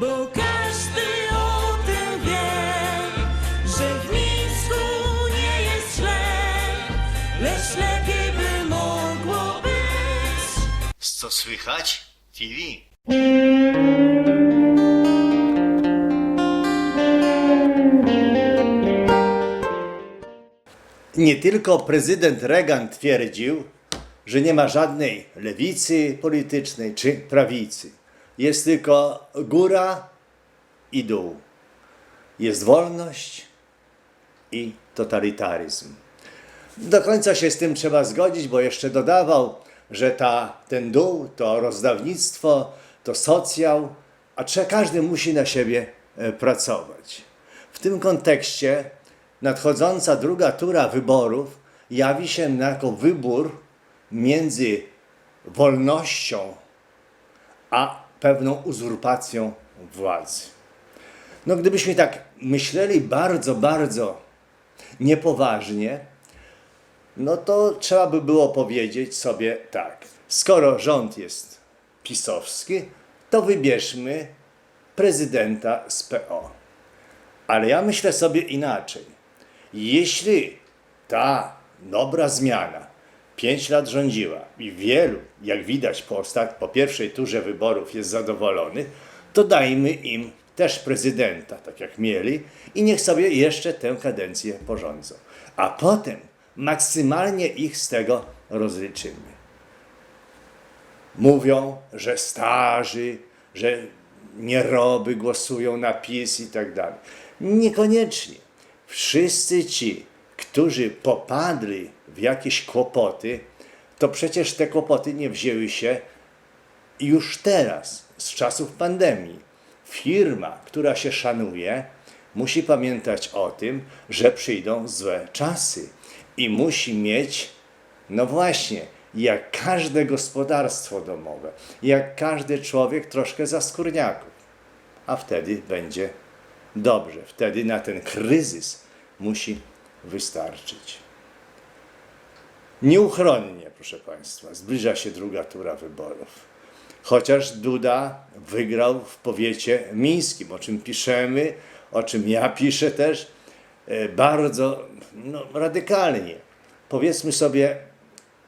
Bo każdy o tym wie, że w Mińsku nie jest źle, lecz lepiej by mogło być. Co słychać? TV. Nie tylko prezydent Reagan twierdził, że nie ma żadnej lewicy politycznej czy prawicy. Jest tylko góra i dół. Jest wolność i totalitaryzm. Do końca się z tym trzeba zgodzić, bo jeszcze dodawał, że ta, ten dół to rozdawnictwo, to socjal, a każdy musi na siebie e, pracować. W tym kontekście nadchodząca druga tura wyborów jawi się jako wybór między wolnością a pewną uzurpacją władzy. No gdybyśmy tak myśleli bardzo, bardzo niepoważnie, no to trzeba by było powiedzieć sobie tak. Skoro rząd jest pisowski, to wybierzmy prezydenta z PO. Ale ja myślę sobie inaczej. Jeśli ta dobra zmiana pięć lat rządziła i wielu, jak widać po, ostat... po pierwszej turze wyborów jest zadowolonych, to dajmy im też prezydenta, tak jak mieli, i niech sobie jeszcze tę kadencję porządzą. A potem maksymalnie ich z tego rozliczymy. Mówią, że starzy, że nieroby głosują na PiS i tak dalej. Niekoniecznie. Wszyscy ci, którzy popadli w jakieś kłopoty, to przecież te kłopoty nie wzięły się już teraz, z czasów pandemii. Firma, która się szanuje, musi pamiętać o tym, że przyjdą złe czasy i musi mieć, no właśnie, jak każde gospodarstwo domowe, jak każdy człowiek, troszkę zaskórniaków. A wtedy będzie dobrze. Wtedy na ten kryzys musi wystarczyć. Nieuchronnie, proszę Państwa, zbliża się druga tura wyborów. Chociaż Duda wygrał w powiecie mińskim, o czym piszemy, o czym ja piszę też, e, bardzo no, radykalnie. Powiedzmy sobie,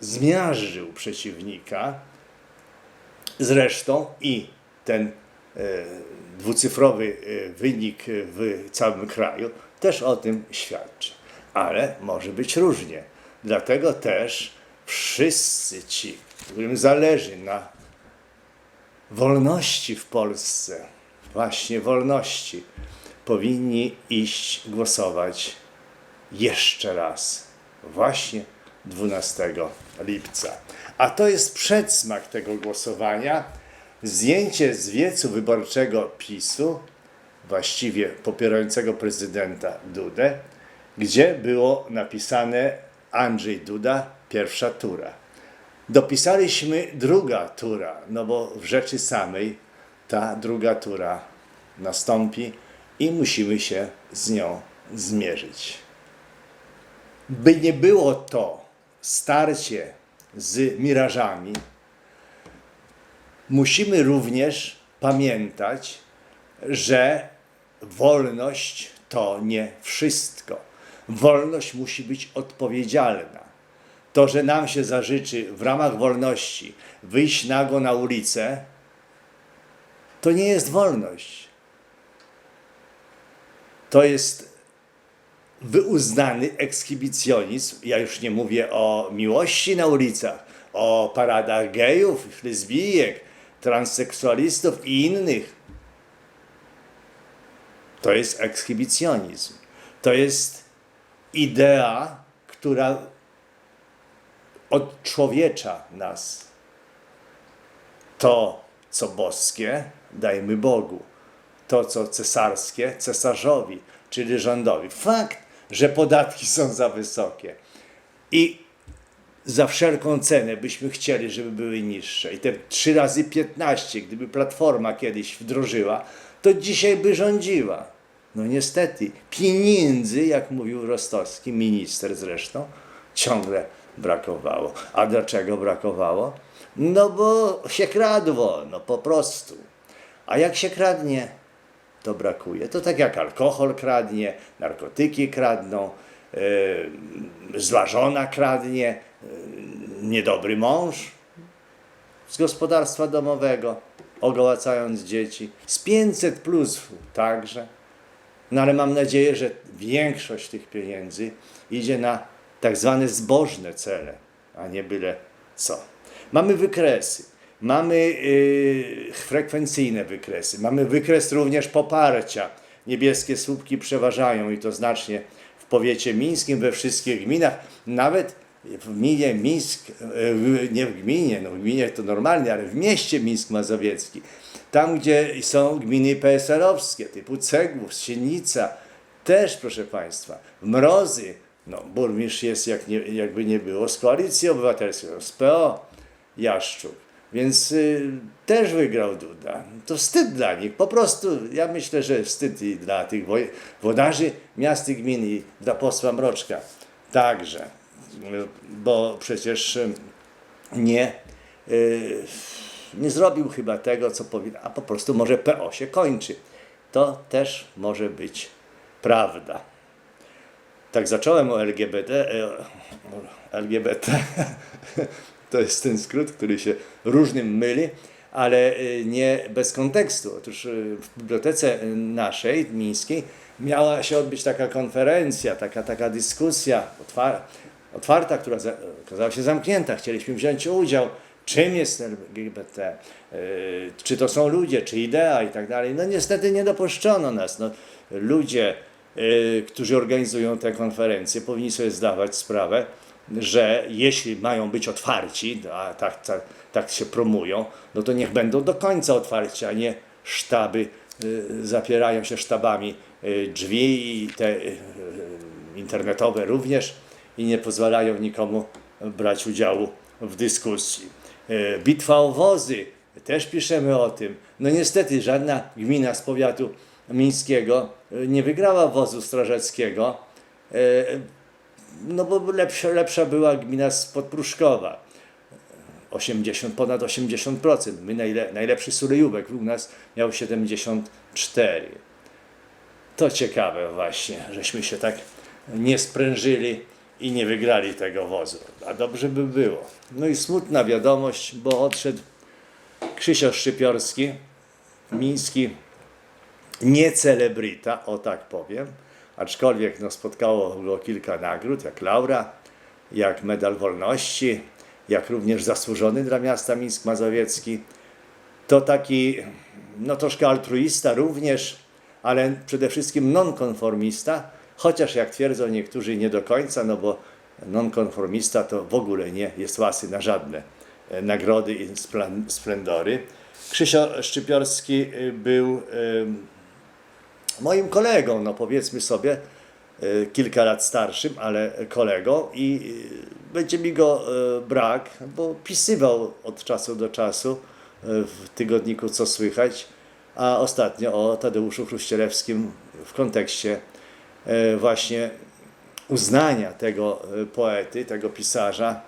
zmiażdżył przeciwnika. Zresztą i ten e, dwucyfrowy e, wynik w całym kraju też o tym świadczy. Ale może być różnie. Dlatego też wszyscy ci, którym zależy na wolności w Polsce, właśnie wolności, powinni iść głosować jeszcze raz, właśnie 12 lipca. A to jest przedsmak tego głosowania. Zdjęcie z wiecu wyborczego PiSu, właściwie popierającego prezydenta Dudę, gdzie było napisane Andrzej Duda, pierwsza tura. Dopisaliśmy druga tura, no bo w rzeczy samej ta druga tura nastąpi i musimy się z nią zmierzyć. By nie było to starcie z mirażami, musimy również pamiętać, że wolność to nie wszystko. Wolność musi być odpowiedzialna. To, że nam się zażyczy w ramach wolności wyjść nago na ulicę, to nie jest wolność. To jest wyuznany ekshibicjonizm. Ja już nie mówię o miłości na ulicach, o paradach gejów, lesbijek, transseksualistów i innych. To jest ekshibicjonizm. To jest idea, która odczłowiecza nas. To, co boskie, dajmy Bogu. To, co cesarskie, cesarzowi, czyli rządowi. Fakt, że podatki są za wysokie i za wszelką cenę byśmy chcieli, żeby były niższe. I te 3 razy 15, gdyby Platforma kiedyś wdrożyła, to dzisiaj by rządziła. No niestety, pieniędzy, jak mówił Rostowski, minister zresztą, ciągle brakowało. A dlaczego brakowało? No bo się kradło, no po prostu. A jak się kradnie, to brakuje. To tak jak alkohol kradnie, narkotyki kradną, yy, zła żona kradnie, yy, niedobry mąż z gospodarstwa domowego, ogołacając dzieci. Z 500 plus także. No ale mam nadzieję, że większość tych pieniędzy idzie na tak zwane zbożne cele, a nie byle co. Mamy wykresy, mamy yy, frekwencyjne wykresy, mamy wykres również poparcia. Niebieskie słupki przeważają i to znacznie w powiecie mińskim, we wszystkich gminach, nawet w gminie Mińsk, w- nie w gminie, no w gminie to normalnie, ale w mieście Mińsk Mazowiecki, tam gdzie są gminy PSL-owskie, typu Cegłów, Sienica, też proszę Państwa, Mrozy, no burmistrz jest jak nie, jakby nie było z Koalicji Obywatelskiej, z PO, Jaszczuk, więc y, też wygrał Duda. To wstyd dla nich, po prostu ja myślę, że wstyd i dla tych wodarzy miast i gmin i dla posła Mroczka także, bo przecież y, nie, y, nie zrobił chyba tego, co powinien, a po prostu może PO się kończy. To też może być prawda. Tak zacząłem o LGBT. e, LGBT to jest ten skrót, który się różnym myli, ale y, nie bez kontekstu. Otóż y, w bibliotece naszej, mińskiej, miała się odbyć taka konferencja, taka, taka dyskusja otwar- otwarta, która za- okazała się zamknięta. Chcieliśmy wziąć udział. Czym jest LGBT? y, Czy to są ludzie, czy idea i tak dalej. No niestety nie dopuszczono nas. No, ludzie, y, którzy organizują te konferencje, powinni sobie zdawać sprawę, że jeśli mają być otwarci, a tak, tak, tak się promują, no to niech będą do końca otwarci, a nie sztaby, y, zapierają się sztabami drzwi i te internetowe również i nie pozwalają nikomu brać udziału w dyskusji. Y, Bitwa o wozy, też piszemy o tym. No niestety żadna gmina z powiatu mińskiego y, nie wygrała wozu strażackiego. Y, no bo lepsza, lepsza była gmina spod Pruszkowa. 80, ponad 80%. My najle, najlepszy Sulejówek u nas miał 74. To ciekawe właśnie, żeśmy się tak nie sprężyli i nie wygrali tego wozu. A dobrze by było. No i smutna wiadomość, bo odszedł Krzysio Szczypiorski, miński nie celebryta, o tak powiem, aczkolwiek no, spotkało go kilka nagród, jak Laura, jak Medal Wolności, jak również zasłużony dla miasta Mińsk Mazowiecki. To taki, no troszkę altruista również, ale przede wszystkim nonkonformista, chociaż jak twierdzą niektórzy nie do końca, no bo nonkonformista to w ogóle nie jest łasy na żadne e, nagrody i splen- splendory. Krzysio Szczypiorski y, był em, moim kolegą, no powiedzmy sobie, e, kilka lat starszym, ale kolegą i e, będzie mi go e, brak, bo pisywał od czasu do czasu e, w tygodniku Co Słychać, a ostatnio o Tadeuszu Chruścielewskim w kontekście e, właśnie uznania tego e, poety, tego pisarza,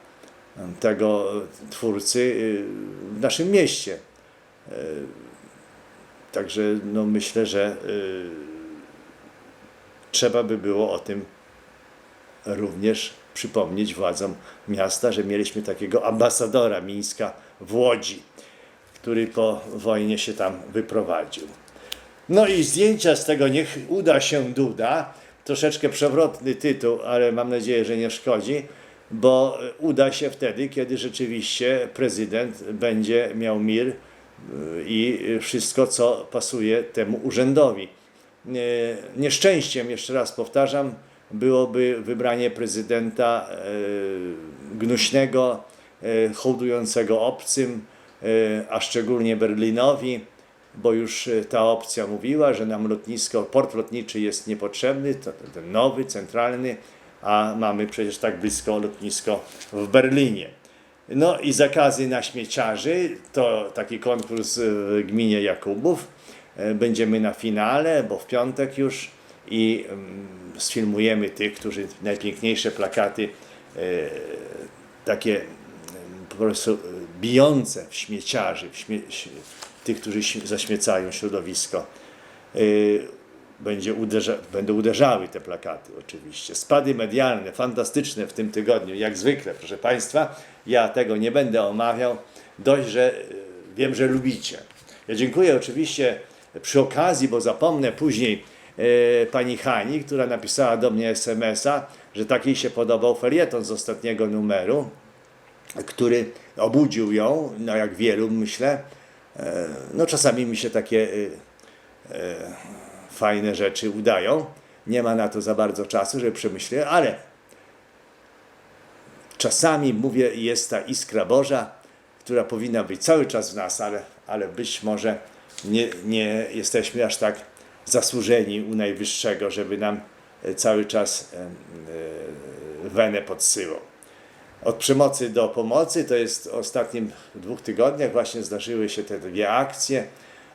e, tego e, twórcy e, w naszym mieście. E, Także no myślę, że trzeba by było o tym również przypomnieć władzom miasta, że mieliśmy takiego ambasadora Mińska w Łodzi, który po wojnie się tam wyprowadził. No i zdjęcia z tego niech uda się Duda. Troszeczkę przewrotny tytuł, ale mam nadzieję, że nie szkodzi, bo uda się wtedy, kiedy rzeczywiście prezydent będzie miał mir y, i wszystko, co pasuje temu urzędowi. Nie- Nieszczęściem, jeszcze raz powtarzam, byłoby wybranie prezydenta e, gnuśnego, e, hołdującego obcym, e, a szczególnie Berlinowi, bo już e, ta opcja mówiła, że nam lotnisko, port lotniczy jest niepotrzebny, to ten nowy, centralny, a mamy przecież tak blisko lotnisko w Berlinie. No i zakazy na śmieciarzy, to taki konkurs w gminie Jakubów. E, Będziemy na finale, bo w piątek już i mm, sfilmujemy tych, którzy najpiękniejsze plakaty, e, takie mm, po prostu e, bijące w śmieciarzy, w śmie- tych, którzy śm- zaśmiecają środowisko. Y, Będzie uderza, będą uderzały te plakaty oczywiście. Spady medialne, fantastyczne w tym tygodniu, jak zwykle, proszę Państwa. Ja tego nie będę omawiał. Dość, że y, wiem, że lubicie. Ja dziękuję oczywiście przy okazji, bo zapomnę później e, pani Hani, która napisała do mnie SMS-a, że tak jej się podobał felieton z ostatniego numeru, który obudził ją, no jak wielu myślę. E, no czasami mi się takie e, e, fajne rzeczy udają. Nie ma na to za bardzo czasu, żeby przemyśleć, ale czasami mówię, jest ta iskra Boża, która powinna być cały czas w nas, ale, ale być może nie, nie jesteśmy aż tak zasłużeni u Najwyższego, żeby nam e, cały czas wenę podsyłał. Od przemocy do pomocy to jest w ostatnim dwóch tygodniach właśnie zdarzyły się te dwie akcje,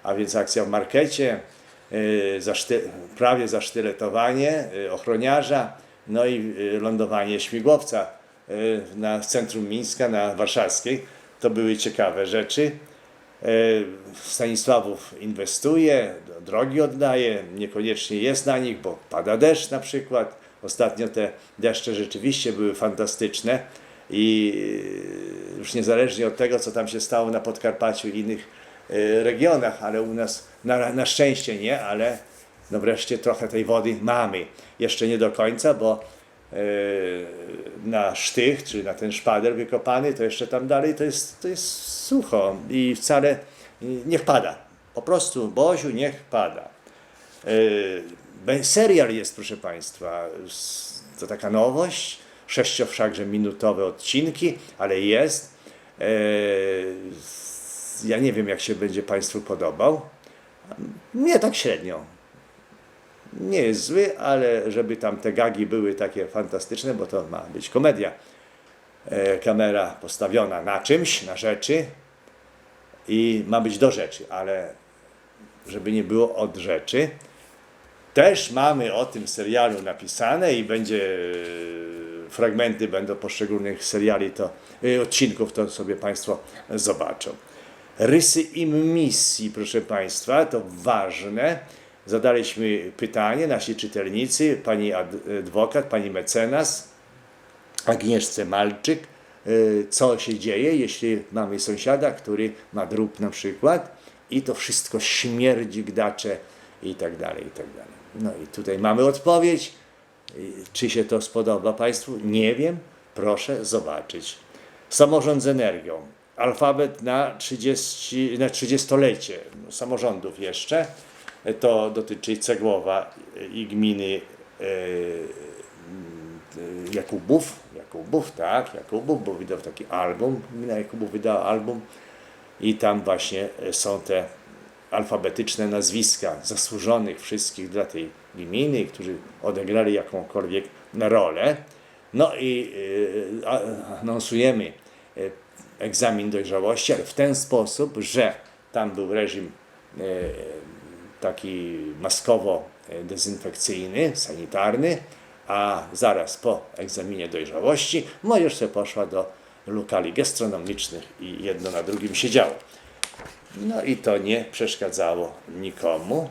a więc akcja w markecie, yy, zaszty, prawie zasztyletowanie yy, ochroniarza, no i yy, lądowanie śmigłowca na centrum Mińska, na Warszawskiej. To były ciekawe rzeczy. Stanisławów inwestuje, drogi oddaje, niekoniecznie jest na nich, bo pada deszcz na przykład. Ostatnio te deszcze rzeczywiście były fantastyczne i yy, już niezależnie od tego, co tam się stało na Podkarpaciu i innych yy, regionach, ale u nas na, na szczęście nie, ale no wreszcie trochę tej wody mamy. Jeszcze nie do końca, bo yy, na sztych, czy na ten szpader wykopany, to jeszcze tam dalej to jest, to jest sucho i wcale niech pada. Po prostu, Boziu, niech pada. Serial jest, proszę Państwa, to taka nowość, sześcio minutowe odcinki, ale jest. S- Ja nie wiem, jak się będzie Państwu podobał. Mnie tak średnio. Nie jest zły, ale żeby tam te gagi były takie fantastyczne, bo to ma być komedia. E, Kamera postawiona na czymś, na rzeczy i ma być do rzeczy, ale żeby nie było od rzeczy. Też mamy o tym serialu napisane i będzie e, fragmenty będą poszczególnych seriali, to e, odcinków, to sobie Państwo zobaczą. Rysy i misji, proszę Państwa, to ważne. Zadaliśmy pytanie, nasi czytelnicy, pani ad- adwokat, pani mecenas, Agnieszce Malczyk, y, co się dzieje, jeśli mamy sąsiada, który ma drób na przykład i to wszystko śmierdzi, gdacze i tak dalej, i tak dalej. No i tutaj mamy odpowiedź. Czy się to spodoba Państwu? Nie wiem. Proszę zobaczyć. Samorząd z energią. Alfabet na 30, na 30-lecie samorządów jeszcze. To dotyczy Cegłowa i gminy e, Jakubów, Jakubów, tak, Jakubów, bo wydał taki album, gmina Jakubów wydała album i tam właśnie są te alfabetyczne nazwiska zasłużonych wszystkich dla tej gminy, którzy odegrali jakąkolwiek rolę. No i a- anonsujemy y, egzamin dojrzałości, ale w ten sposób, że tam był reżim y, taki maskowo-dezynfekcyjny, sanitarny, a zaraz po egzaminie dojrzałości młodzież sobie poszła do lokali gastronomicznych i jedno na drugim siedziało. No i to nie przeszkadzało nikomu.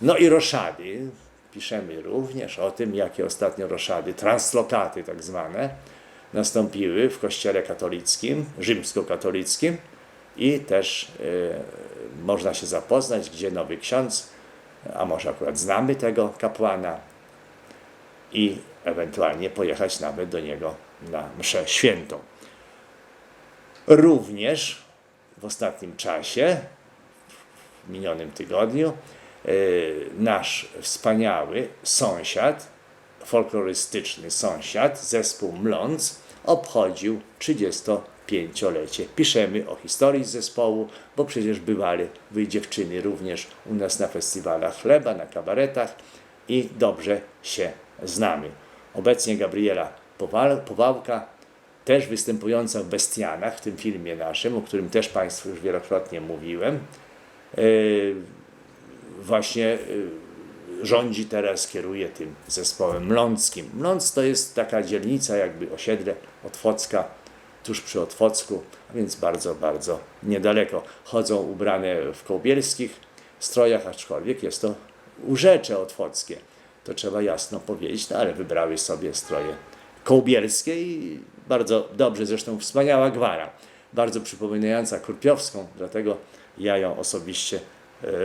No i roszady. Piszemy również o tym, jakie ostatnio roszady, translokaty tak zwane, nastąpiły w kościele katolickim, rzymskokatolickim i też e, można się zapoznać, gdzie nowy ksiądz, a może akurat znamy tego kapłana i ewentualnie pojechać nawet do niego na mszę świętą. Również w ostatnim czasie, w minionym tygodniu, y, nasz wspaniały sąsiad, folklorystyczny sąsiad, zespół Mląc, obchodził 35-lecie. Piszemy o historii zespołu, bo przecież bywali wy dziewczyny również u nas na festiwalach chleba, na kabaretach i dobrze się znamy. Obecnie Gabriela Powałka też występująca w Bestianach, w tym filmie naszym, o którym też Państwu już wielokrotnie mówiłem, yy, właśnie yy, rządzi teraz, kieruje tym zespołem mląckim. Mląc to jest taka dzielnica, jakby osiedle Otwocka tuż przy Otwocku, a więc bardzo, bardzo niedaleko. Chodzą ubrane w kołbielskich strojach, aczkolwiek jest to urzecze otwockie. To trzeba jasno powiedzieć, no ale wybrały sobie stroje kołbielskie i bardzo dobrze, zresztą wspaniała gwara, bardzo przypominająca Kurpiowską, dlatego ja ją osobiście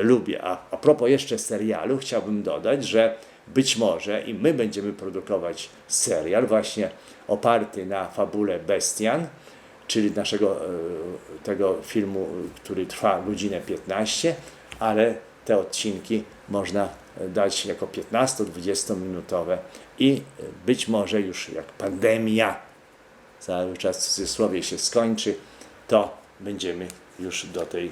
lubię. A, a propos jeszcze serialu, chciałbym dodać, że być może i my będziemy produkować serial właśnie oparty na fabule Bestian, czyli naszego e, tego filmu, który trwa godzinę 15, ale te odcinki można dać jako 15-20 minutowe i być może już jak pandemia cały czas w cudzysłowie się skończy, to będziemy już do tej e,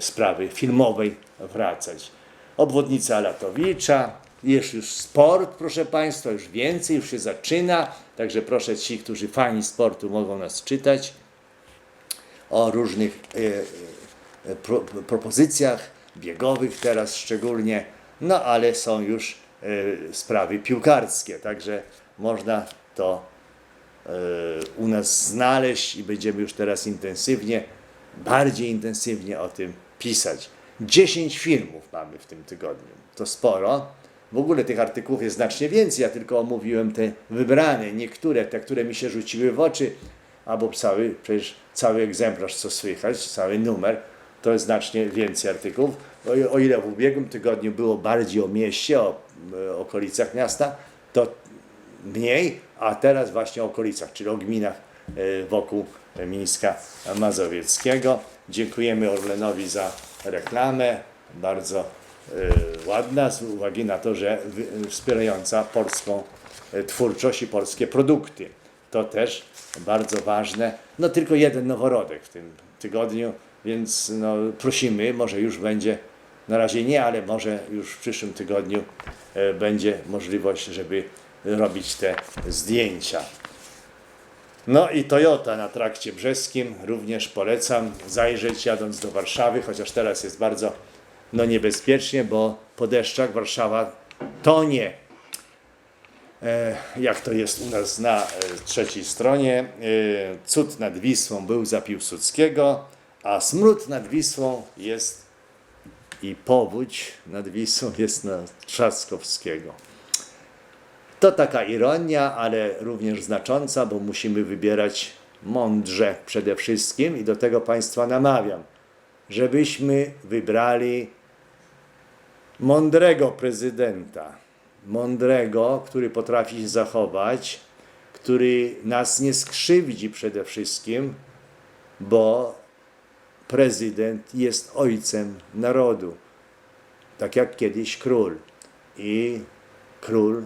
sprawy filmowej wracać. Obwodnica Latowicza, jest już sport, proszę Państwa, już więcej, już się zaczyna, także proszę ci, którzy fani sportu mogą nas czytać o różnych e, e, pro, propozycjach biegowych teraz szczególnie, no ale są już e, sprawy piłkarskie, także można to e, u nas znaleźć i będziemy już teraz intensywnie, bardziej intensywnie o tym pisać. 10 filmów mamy w tym tygodniu, to sporo. W ogóle tych artykułów jest znacznie więcej, ja tylko omówiłem te wybrane, niektóre, te, które mi się rzuciły w oczy, albo cały, przecież cały egzemplarz, co słychać, cały numer, to jest znacznie więcej artykułów. O, o ile w ubiegłym tygodniu było bardziej o mieście, o e, okolicach miasta, to mniej, a teraz właśnie o okolicach, czyli o gminach e, wokół Mińska Mazowieckiego. Dziękujemy Orlenowi za reklamę, bardzo e, ładna z uwagi na to, że wspierająca polską e, twórczość i polskie produkty. To też bardzo ważne. No tylko jeden noworodek w tym tygodniu, więc no, prosimy, może już będzie, na razie nie, ale może już w przyszłym tygodniu e, będzie możliwość, żeby robić te zdjęcia. No i Toyota na trakcie brzeskim również polecam zajrzeć jadąc do Warszawy, chociaż teraz jest bardzo no, niebezpiecznie, bo po deszczach Warszawa tonie. E, jak to jest u nas na e, trzeciej stronie. E, cud nad Wisłą był za Piłsudskiego, a smród nad Wisłą jest i powódź nad Wisłą jest na Trzaskowskiego. To taka ironia, ale również znacząca, bo musimy wybierać mądrze przede wszystkim i do tego Państwa namawiam, żebyśmy wybrali mądrego prezydenta. Mądrego, który potrafi się zachować, który nas nie skrzywdzi przede wszystkim, bo prezydent jest ojcem narodu, tak jak kiedyś król. I król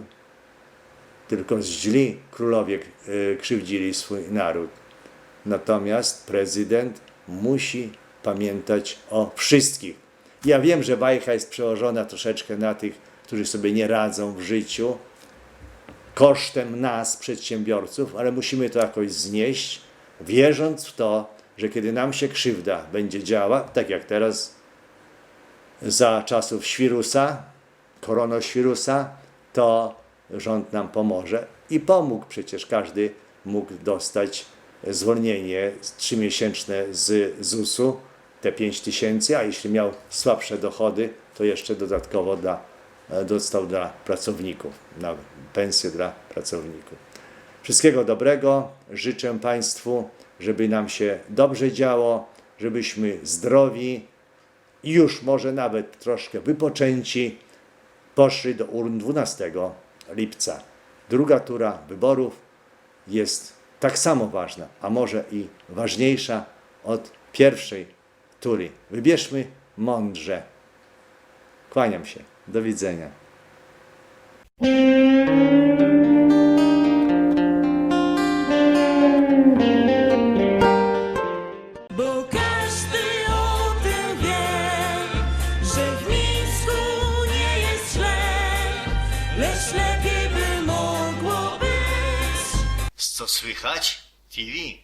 tylko źli królowie e, krzywdzili swój naród. Natomiast prezydent musi pamiętać o wszystkich. Ja wiem, że bajka jest przełożona troszeczkę na tych, którzy sobie nie radzą w życiu, kosztem nas, przedsiębiorców, ale musimy to jakoś znieść, wierząc w to, że kiedy nam się krzywda będzie działa, tak jak teraz za czasów świrusa, koronawirusa, to rząd nam pomoże i pomógł. Przecież każdy mógł dostać zwolnienie trzymiesięczne z ZUS-u, te 5 tysięcy, a jeśli miał słabsze dochody, to jeszcze dodatkowo dla, e, dostał dla pracowników, na pensję dla pracowników. Wszystkiego dobrego. Życzę Państwu, żeby nam się dobrze działo, żebyśmy zdrowi i już może nawet troszkę wypoczęci poszli do urn 12 lipca. Druga tura wyborów jest tak samo ważna, a może i ważniejsza od pierwszej tury. Wybierzmy mądrze. Kłaniam się. Do widzenia. TV.